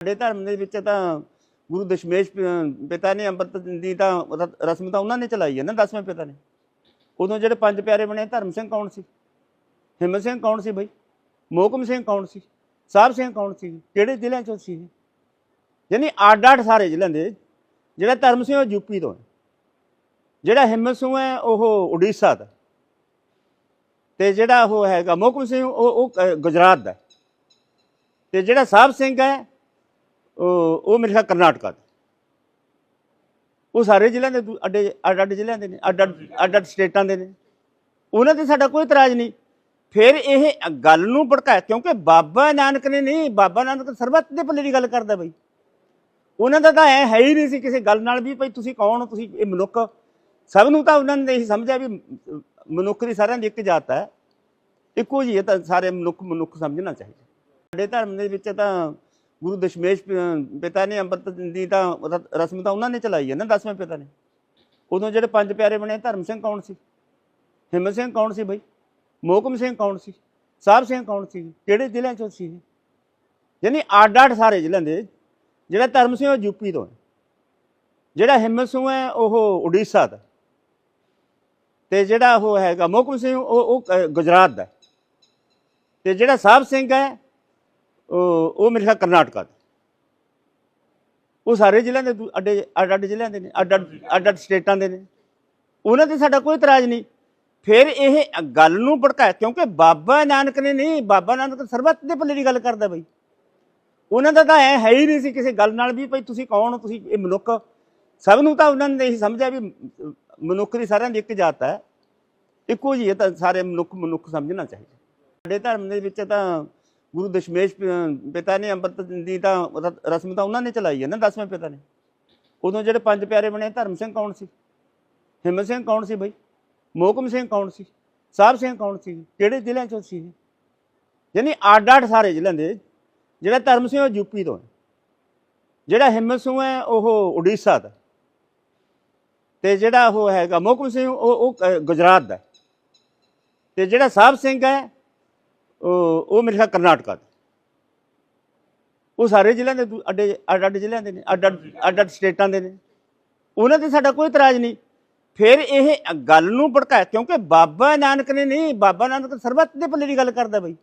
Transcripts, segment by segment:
ਸਾਡੇ ਧਰਮ ਦੇ ਵਿੱਚ ਤਾਂ ਗੁਰੂ ਦਸ਼ਮੇਸ਼ ਪਿਤਾ ਨੇ ਅੰਮ੍ਰਿਤ ਦੀ ਤਾਂ ਰਸਮ ਤਾਂ ਉਹਨਾਂ ਨੇ ਚਲਾਈ ਹੈ ਨਾ, ਦਸਵੇਂ ਪਿਤਾ ਨੇ। ਉਦੋਂ ਜਿਹੜੇ ਪੰਜ ਪਿਆਰੇ ਬਣੇ, ਧਰਮ ਸਿੰਘ ਕੌਣ ਸੀ? ਹਿੰਮਤ ਸਿੰਘ ਕੌਣ ਸੀ ਬਈ? ਮੋਹਕਮ ਸਿੰਘ ਕੌਣ ਸੀ? ਸਾਹਿਬ ਸਿੰਘ ਕੌਣ ਸੀ? ਕਿਹੜੇ ਜ਼ਿਲ੍ਹਿਆਂ ਚੋਂ ਸੀ ਇਹ? ਯਾਨੀ ਅੱਡ ਅੱਡ ਸਾਰੇ ਜ਼ਿਲ੍ਹਿਆਂ ਦੇ, ਜਿਹੜਾ ਧਰਮ ਸਿੰਘ ਉਹ ਯੂਪੀ ਤੋਂ ਹੈ। ਜਿਹੜਾ ਹਿੰਮਤ ਸਿੰਘ ਹੈ, ਉਹ ਉੜੀਸਾ ਦਾ ਤੇ ਜਿਹੜਾ ਉਹ ਹੈਗਾ ਮੋਹਕਮ ਸਿੰਘ, ਉਹ ਉਹ ਗੁਜਰਾਤ ਦਾ ਤੇ ਜਿਹੜਾ ਸਾਹਿਬ ਸਿੰਘ ਹੈ ਉਹ ਉਹ ਮੇਰੇ ਖਿਆਲ ਕਰਨਾਟਕਾ ਦਾ। ਉਹ ਸਾਰੇ ਜ਼ਿਲ੍ਹਿਆਂ ਦੇ ਅੱਡੇ ਅੱਡ ਅੱਡ ਜ਼ਿਲ੍ਹਿਆਂ ਦੇ ਨੇ, ਅੱਡ ਅੱਡ ਅੱਡ ਅੱਡ ਸਟੇਟਾਂ ਦੇ ਨੇ। ਉਹਨਾਂ ਤੇ ਸਾਡਾ ਕੋਈ ਇਤਰਾਜ਼ ਨਹੀਂ। ਫਿਰ ਇਹ ਗੱਲ ਨੂੰ ਭੜਕਾਇਆ, ਕਿਉਂਕਿ ਬਾਬਾ ਨਾਨਕ ਨੇ ਨਹੀਂ, ਬਾਬਾ ਨਾਨਕ ਸਰਬੱਤ ਦੇ ਭਲੇ ਦੀ ਗੱਲ ਕਰਦਾ ਬਈ। ਉਹਨਾਂ ਦਾ ਤਾਂ ਐ ਹੈ ਹੀ ਨਹੀਂ ਸੀ ਕਿਸੇ ਗੱਲ ਨਾਲ ਵੀ ਭਾਈ ਤੁਸੀਂ ਕੌਣ ਹੋ ਤੁਸੀਂ ਇਹ ਮਨੁੱਖ। ਸਭ ਨੂੰ ਤਾਂ ਉਹਨਾਂ ਨੇ ਇਹੀ ਸਮਝਿਆ ਵੀ ਮਨੁੱਖ ਦੀ ਸਾਰਿਆਂ ਦੀ ਇੱਕ ਜਾਤ ਹੈ। ਇੱਕੋ ਜਿਹੀ ਹੈ ਤਾਂ ਸਾਰੇ ਮਨੁੱਖ ਮਨੁੱਖ ਸਮਝਣਾ ਚਾਹੀਦਾ। ਸਾਡੇ ਧਰਮ ਦੇ ਵਿੱਚ ਤਾਂ ਗੁਰੂ ਦਸ਼ਮੇਸ਼ ਪਿਤਾ ਨੇ ਅੰਮ੍ਰਿਤ ਦੀ ਤਾਂ ਰਸਮ ਤਾਂ ਉਹਨਾਂ ਨੇ ਚਲਾਈ ਹੈ ਨਾ, ਦਸਵੇਂ ਪਿਤਾ ਨੇ। ਉਦੋਂ ਜਿਹੜੇ ਪੰਜ ਪਿਆਰੇ ਬਣੇ, ਧਰਮ ਸਿੰਘ ਕੌਣ ਸੀ? ਹਿੰਮਤ ਸਿੰਘ ਕੌਣ ਸੀ ਬਈ? ਮੋਹਕਮ ਸਿੰਘ ਕੌਣ ਸੀ? ਸਾਹਿਬ ਸਿੰਘ ਕੌਣ ਸੀ? ਕਿਹੜੇ ਜ਼ਿਲ੍ਹਿਆਂ ਚੋਂ ਸੀ ਇਹ? ਯਾਨੀ ਅੱਡ ਅੱਡ ਸਾਰੇ ਜ਼ਿਲ੍ਹਿਆਂ ਦੇ, ਜਿਹੜਾ ਧਰਮ ਸਿੰਘ ਉਹ ਯੂਪੀ ਤੋਂ ਹੈ। ਜਿਹੜਾ ਹਿੰਮਤ ਸਿੰਘ ਹੈ, ਉਹ ਉੜੀਸਾ ਦਾ ਤੇ ਜਿਹੜਾ ਉਹ ਹੈਗਾ ਮੋਹਕਮ ਸਿੰਘ, ਉਹ ਉਹ ਗੁਜਰਾਤ ਦਾ ਤੇ ਜਿਹੜਾ ਸਾਹਿਬ ਸਿੰਘ ਹੈ ਉਹ ਉਹ ਮੇਰੇ ਖਿਆਲ ਕਰਨਾਟਕਾ ਦਾ ਉਹ ਸਾਰੇ ਜ਼ਿਲ੍ਹਿਆਂ ਦੇ ਦੂ- ਅੱਡੇ ਅੱਡ ਅੱਡ ਜ਼ਿਲ੍ਹਿਆਂ ਦੇ ਨੇ, ਅੱਡ ਅੱਡ ਅੱਡ ਅੱਡ ਸਟੇਟਾਂ ਦੇ ਨੇ। ਉਹਨਾਂ ਤੇ ਸਾਡਾ ਕੋਈ ਇਤਰਾਜ਼ ਨਹੀਂ। ਫਿਰ ਇਹ ਗੱਲ ਨੂੰ ਭੜਕਾਇਆ, ਕਿਉਂਕਿ ਬਾਬਾ ਨਾਨਕ ਨੇ ਨਹੀਂ, ਬਾਬਾ ਨਾਨਕ ਸਰਬੱਤ ਦੇ ਭਲੇ ਦੀ ਗੱਲ ਕਰਦਾ ਬਈ। ਉਹਨਾਂ ਦਾ ਤਾਂ ਐ ਹੈ ਹੀ ਨਹੀਂ ਸੀ ਕਿਸੇ ਗੱਲ ਨਾਲ ਵੀ ਭਈ ਤੁਸੀਂ ਕੌਣ ਹੋ, ਤੁਸੀਂ ਇਹ ਮਨੁੱਖ ਸਭ ਨੂੰ ਤਾਂ ਉਹਨਾਂ ਨੇ ਇਹੀ ਸਮਝਿਆ ਵੀ ਮ- ਮਨੁੱਖ ਦੀ ਸਾਰਿਆਂ ਦੀ ਇੱਕ ਜਾਤ ਹੈ। ਇੱਕੋ ਜਿਹੀ ਹੈ ਤਾਂ ਸਾਰੇ ਮਨੁੱਖ ਮਨੁੱਖ ਸਮਝਣਾ ਚਾਹੀਦਾ। ਸਾਡੇ ਧਰਮ ਦੇ ਵਿੱਚ ਤਾਂ ਗੁਰੂ ਦਸ਼ਮੇਸ਼ ਪਿਤਾ ਨੇ ਅੰਮ੍ਰਿਤ ਦੀ ਤਾਂ ਰਸਮ ਤਾਂ ਉਹਨਾਂ ਨੇ ਚਲਾਈ ਹੈ ਨਾ, ਦਸਵੇਂ ਪਿਤਾ ਨੇ। ਉਦੋਂ ਜਿਹੜੇ ਪੰਜ ਪਿਆਰੇ ਬਣੇ, ਧਰਮ ਸਿੰਘ ਕੌਣ ਸੀ? ਹਿੰਮਤ ਸਿੰਘ ਕੌਣ ਸੀ ਬਈ? ਮੋਹਕਮ ਸਿੰਘ ਕੌਣ ਸੀ? ਸਾਹਿਬ ਸਿੰਘ ਕੌਣ ਸੀ? ਕਿਹੜੇ ਜ਼ਿਲ੍ਹਿਆਂ ਚੋਂ ਸੀ ਯਾਨੀ ਅੱਡ ਅੱਡ ਸਾਰੇ ਜ਼ਿਲ੍ਹਿਆਂ ਦੇ, ਜਿਹੜਾ ਧਰਮ ਸਿੰਘ ਉਹ ਯੂਪੀ ਤੋਂ ਹੈ। ਜਿਹੜਾ ਹਿੰਮਤ ਸਿੰਘ ਹੈ, ਉਹ ਉੜੀਸਾ ਦਾ। ਤੇ ਜਿਹੜਾ ਉਹ ਹੈਗਾ ਮੋਹਕਮ ਸਿੰਘ, ਉਹ ਉਹ ਗੁਜਰਾਤ ਦਾ ਤੇ ਜਿਹੜਾ ਸਾਹਿਬ ਸਿੰਘ ਹੈ ਉਹ ਉਹ ਮੇਰੇ ਖਿਆਲ ਕਰਨਾਟਕਾ ਦਾ। ਉਹ ਸਾਰੇ ਜ਼ਿਲ੍ਹਿਆਂ ਦੇ ਦੂ- ਅੱਡੇ ਅੱਡ ਅੱਡ ਜ਼ਿਲ੍ਹਿਆਂ ਦੇ ਨੇ, ਅੱਡ ਅੱਡ ਅੱਡ ਅੱਡ ਸਟੇਟਾਂ ਦੇ ਨੇ। ਉਹਨਾਂ ਤੇ ਸਾਡਾ ਕੋਈ ਇਤਰਾਜ਼ ਨਹੀਂ। ਫਿਰ ਇਹ ਗੱਲ ਨੂੰ ਭੜਕਾਇਆ, ਕਿਉਂਕਿ ਬਾਬਾ ਨਾਨਕ ਨੇ ਨਹੀਂ, ਬਾਬਾ ਨਾਨਕ ਸਰਬੱਤ ਦੇ ਭਲੇ ਦੀ ਗੱਲ ਕਰਦਾ ਬਈ।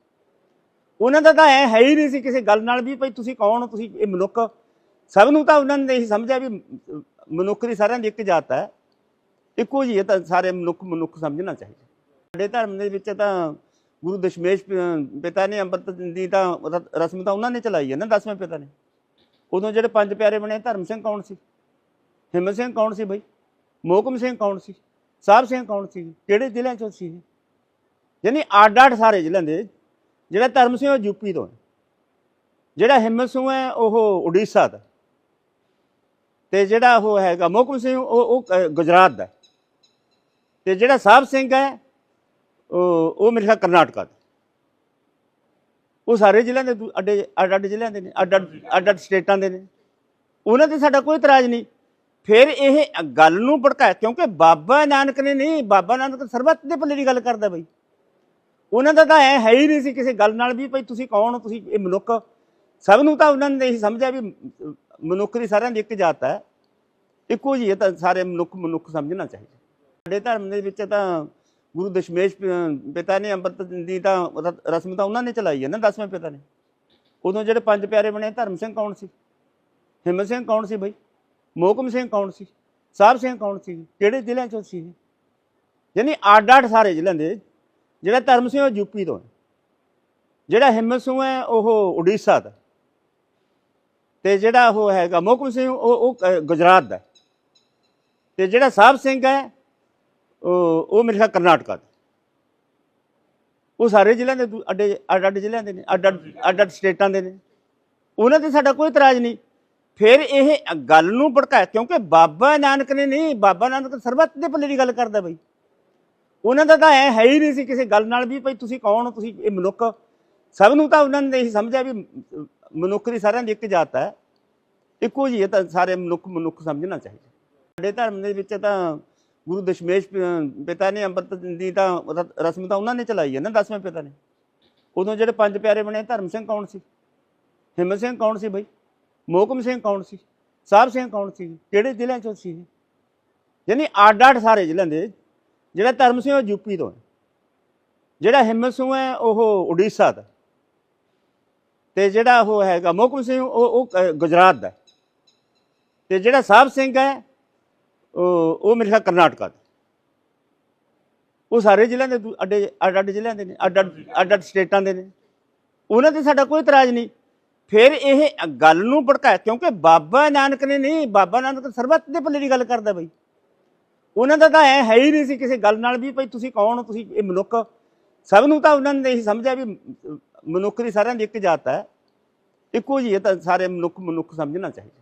ਉਹਨਾਂ ਦਾ ਤਾਂ ਐ ਹੈ ਹੀ ਨਹੀਂ ਸੀ ਕਿਸੇ ਗੱਲ ਨਾਲ ਵੀ ਭਈ ਤੁਸੀਂ ਕੌਣ ਹੋ, ਤੁਸੀਂ ਇਹ ਮਨੁੱਖ ਸਭ ਨੂੰ ਤਾਂ ਉਹਨਾਂ ਨੇ ਇਹੀ ਸਮਝਿਆ ਵੀ ਮ- ਮਨੁੱਖ ਦੀ ਸਾਰਿਆਂ ਦੀ ਇੱਕ ਜਾਤ ਹੈ। ਇੱਕੋ ਜਿਹੀ ਹੈ ਤਾਂ ਸਾਰੇ ਮਨੁੱਖ ਮਨੁੱਖ ਸਮਝਣਾ ਚਾਹੀਦਾ। ਸਾਡੇ ਧਰਮ ਦੇ ਵਿੱਚ ਤਾਂ ਗੁਰੂ ਦਸ਼ਮੇਸ਼ ਪਿਤਾ ਨੇ ਅੰਮ੍ਰਿਤ ਦੀ ਤਾਂ ਰਸਮ ਤਾਂ ਉਹਨਾਂ ਨੇ ਚਲਾਈ ਹੈ ਨਾ ਦਸਵੇਂ ਪਿਤਾ ਨੇ। ਉਦੋਂ ਜਿਹੜੇ ਪੰਜ ਪਿਆਰੇ ਬਣੇ ਧਰਮ ਸਿੰਘ ਕੌਣ ਸੀ? ਹਿੰਮਤ ਸਿੰਘ ਕੌਣ ਸੀ ਬਈ? ਮੋਹਕਮ ਸਿੰਘ ਕੌਣ ਸੀ? ਸਾਹਿਬ ਸਿੰਘ ਕੌਣ ਸੀ? ਕਿਹੜੇ ਜ਼ਿਲ੍ਹਿਆਂ ਚੋਂ ਸੀ ਯਾਨੀ ਅੱਡ ਅੱਡ ਸਾਰੇ ਜ਼ਿਲ੍ਹਿਆਂ ਦੇ ਜਿਹੜਾ ਧਰਮ ਸਿੰਘ ਉਹ ਯੂਪੀ ਤੋਂ ਹੈ। ਜਿਹੜਾ ਹਿੰਮਤ ਸਿੰਘ ਹੈ ਉਹ ਉੜੀਸਾ ਦਾ। ਤੇ ਜਿਹੜਾ ਉਹ ਹੈਗਾ ਮੋਹਕਮ ਸਿੰਘ ਉਹ ਉਹ ਅ, ਗੁਜਰਾਤ ਦਾ ਤੇ ਜਿਹੜਾ ਸਾਹਿਬ ਸਿੰਘ ਹੈ ਉਹ ਉਹ ਮੇਰੇ ਖਿਆਲ ਕਰਨਾਟਕਾ ਦਾ। ਉਹ ਸਾਰੇ ਜ਼ਿਲ੍ਹਿਆਂ ਦੇ ਦੂ- ਅੱਡੇ ਅੱਡ ਅੱਡ ਜ਼ਿਲ੍ਹਿਆਂ ਦੇ ਨੇ, ਅੱਡ ਅੱਡ ਅੱਡ ਅੱਡ ਸਟੇਟਾਂ ਦੇ ਨੇ। ਉਹਨਾਂ ਤੇ ਸਾਡਾ ਕੋਈ ਇਤਰਾਜ਼ ਨਹੀਂ। ਫਿਰ ਇਹ ਗੱਲ ਨੂੰ ਭੜਕਾਇਆ, ਕਿਉਂਕਿ ਬਾਬਾ ਨਾਨਕ ਨੇ ਨਹੀਂ, ਬਾਬਾ ਨਾਨਕ ਸਰਬੱਤ ਦੇ ਭਲੇ ਦੀ ਗੱਲ ਕਰਦਾ ਬਈ। ਉਹਨਾਂ ਦਾ ਤਾਂ ਐ ਹੈ ਹੀ ਨਹੀਂ ਸੀ ਕਿਸੇ ਗੱਲ ਨਾਲ ਵੀ ਭਈ ਤੁਸੀਂ ਕੌਣ ਹੋ ਤੁਸੀਂ ਇਹ ਮਨੁੱਖ। ਸਭ ਨੂੰ ਤਾਂ ਉਹਨਾਂ ਨੇ ਇਹੀ ਸਮਝਿਆ ਵੀ ਮ- ਮਨੁੱਖ ਦੀ ਸਾਰਿਆਂ ਦੀ ਇੱਕ ਜਾਤ ਹੈ। ਇੱਕੋ ਜਿਹੀ ਹੈ ਤਾਂ ਸਾਰੇ ਮਨੁੱਖ ਮਨੁੱਖ ਸਮਝਣਾ ਚਾਹੀਦਾ। ਸਾਡੇ ਧਰਮ ਦੇ ਵਿੱਚ ਤਾਂ ਗੁਰੂ ਦਸ਼ਮੇਸ਼ ਪਿਤਾ ਨੇ ਅੰਮ੍ਰਿਤ ਦੀ ਤਾਂ ਰਸਮ ਤਾਂ ਉਹਨਾਂ ਨੇ ਚਲਾਈ ਹੈ ਨਾ, ਦਸਵੇਂ ਪਿਤਾ ਨੇ। ਉਦੋਂ ਜਿਹੜੇ ਪੰਜ ਪਿਆਰੇ ਬਣੇ, ਧਰਮ ਸਿੰਘ ਕੌਣ ਸੀ? ਹਿੰਮਤ ਸਿੰਘ ਕੌਣ ਸੀ ਬਈ? ਮੋਹਕਮ ਸਿੰਘ ਕੌਣ ਸੀ? ਸਾਹਿਬ ਸਿੰਘ ਕੌਣ ਸੀ? ਕਿਹੜੇ ਜ਼ਿਲ੍ਹਿਆਂ ਚੋਂ ਸੀ ਯਾਨੀ ਅੱਡ ਅੱਡ ਸਾਰੇ ਜ਼ਿਲ੍ਹਿਆਂ ਦੇ, ਜਿਹੜਾ ਧਰਮ ਸਿੰਘ ਉਹ ਯੂਪੀ ਤੋਂ ਹੈ। ਜਿਹੜਾ ਹਿੰਮਤ ਸਿੰਘ ਹੈ, ਉਹ ਉੜੀਸਾ ਦਾ। ਤੇ ਜਿਹੜਾ ਉਹ ਹੈਗਾ ਮੋਹਕਮ ਸਿੰਘ, ਉਹ ਉਹ ਗੁਜਰਾਤ ਦਾ ਤੇ ਜਿਹੜਾ ਸਾਹਿਬ ਸਿੰਘ ਹੈ ਉਹ ਉਹ ਮੇਰੇ ਖਿਆਲ ਕਰਨਾਟਕਾ ਦਾ। ਉਹ ਸਾਰੇ ਜ਼ਿਲ੍ਹਿਆਂ ਦੇ ਦੂ- ਅੱਡੇ ਅੱਡ ਅੱਡ ਜ਼ਿਲ੍ਹਿਆਂ ਦੇ ਨੇ, ਅੱਡ ਅੱਡ ਅੱਡ ਅੱਡ ਸਟੇਟਾਂ ਦੇ ਨੇ। ਉਹਨਾਂ ਤੇ ਸਾਡਾ ਕੋਈ ਇਤਰਾਜ਼ ਨਹੀਂ। ਫਿਰ ਇਹ ਗੱਲ ਨੂੰ ਭੜਕਾਇਆ, ਕਿਉਂਕਿ ਬਾਬਾ ਨਾਨਕ ਨੇ ਨਹੀਂ, ਬਾਬਾ ਨਾਨਕ ਸਰਬੱਤ ਦੇ ਭਲੇ ਦੀ ਗੱਲ ਕਰਦਾ ਬਈ। ਉਹਨਾਂ ਦਾ ਤਾਂ ਐ ਹੈ ਹੀ ਨਹੀਂ ਸੀ ਕਿਸੇ ਗੱਲ ਨਾਲ ਵੀ ਭਈ ਤੁਸੀਂ ਕੌਣ ਹੋ, ਤੁਸੀਂ ਇਹ ਮਨੁੱਖ। ਸਭ ਨੂੰ ਤਾਂ ਉਹਨਾਂ ਨੇ ਇਹੀ ਸਮਝਿਆ ਵੀ ਮ- ਮਨੁੱਖ ਦੀ ਸਾਰਿਆਂ ਦੀ ਇੱਕ ਜਾਤ ਹੈ। ਇੱਕੋ ਜਿਹੀ ਹੈ ਤਾਂ ਸਾਰੇ ਮਨੁੱਖ ਮਨੁੱਖ ਸਮਝਣਾ ਚਾਹੀਦਾ। ਸਾਡੇ ਧਰਮ ਦੇ ਵਿੱਚ ਤਾਂ ਗੁਰੂ ਦਸ਼ਮੇਸ਼ ਪਿਤਾ ਨੇ ਅੰਮ੍ਰਿਤ ਦੀ ਤਾਂ ਰਸਮ ਤਾਂ ਉਹਨਾਂ ਨੇ ਚਲਾਈ ਹੈ ਨਾ, ਦਸਵੇਂ ਪਿਤਾ ਨੇ। ਉਦੋਂ ਜਿਹੜੇ ਪੰਜ ਪਿਆਰੇ ਬਣੇ, ਧਰਮ ਸਿੰਘ ਕੌਣ ਸੀ? ਹਿੰਮਤ ਸਿੰਘ ਕੌਣ ਸੀ ਬਈ? ਮੋਹਕਮ ਸਿੰਘ ਕੌਣ ਸੀ? ਸਾਹਿਬ ਸਿੰਘ ਕੌਣ ਸੀ? ਕਿਹੜੇ ਜ਼ਿਲ੍ਹਿਆਂ ਚੋਂ ਸੀ ਯਾਨੀ ਅੱਡ ਅੱਡ ਸਾਰੇ ਜ਼ਿਲ੍ਹਿਆਂ ਦੇ, ਜਿਹੜਾ ਧਰਮ ਸਿੰਘ ਉਹ ਯੂਪੀ ਤੋਂ ਹੈ। ਜਿਹੜਾ ਹਿੰਮਤ ਸਿੰਘ ਹੈ, ਉਹ ਉੜੀਸਾ ਦਾ ਤੇ ਜਿਹੜਾ ਉਹ ਹੈਗਾ ਮੋਹਕਮ ਸਿੰਘ, ਉਹ ਉਹ ਗੁਜਰਾਤ ਦਾ ਤੇ ਜਿਹੜਾ ਸਾਹਿਬ ਸਿੰਘ ਹੈ ਉਹ ਉਹ ਮੇਰੇ ਖਿਆਲ ਕਰਨਾਟਕਾ ਦਾ। ਉਹ ਸਾਰੇ ਜ਼ਿਲ੍ਹਿਆਂ ਦੇ ਅੱਡੇ ਅੱਡ ਅੱਡ ਜ਼ਿਲ੍ਹਿਆਂ ਦੇ ਨੇ, ਅੱਡ ਅੱਡ ਅੱਡ ਅੱਡ ਸਟੇਟਾਂ ਦੇ ਨੇ। ਉਹਨਾਂ ਤੇ ਸਾਡਾ ਕੋਈ ਇਤਰਾਜ਼ ਨਹੀਂ। ਫਿਰ ਇਹ ਗੱਲ ਨੂੰ ਭੜਕਾਇਆ, ਕਿਉਂਕਿ ਬਾਬਾ ਨਾਨਕ ਨੇ ਨਹੀਂ, ਬਾਬਾ ਨਾਨਕ ਸਰਬੱਤ ਦੇ ਭਲੇ ਦੀ ਗੱਲ ਕਰਦਾ ਬਈ। ਉਹਨਾਂ ਦਾ ਤਾਂ ਐ ਹੈ ਹੀ ਨਹੀਂ ਸੀ ਕਿਸੇ ਗੱਲ ਨਾਲ ਵੀ ਭਾਈ ਤੁਸੀਂ ਕੌਣ ਹੋ, ਤੁਸੀਂ ਇਹ ਮਨੁੱਖ। ਸਭ ਨੂੰ ਤਾਂ ਉਹਨਾਂ ਨੇ ਇਹੀ ਸਮਝਿਆ ਵੀ ਮਨੁੱਖ ਦੀ ਸਾਰਿਆਂ ਦੀ ਇੱਕ ਜਾਤ ਹੈ। ਇੱਕੋ ਜਿਹੀ ਹੈ ਤਾਂ ਸਾਰੇ ਮਨੁੱਖ ਮਨੁੱਖ ਸਮਝਣਾ ਚਾਹੀਦਾ।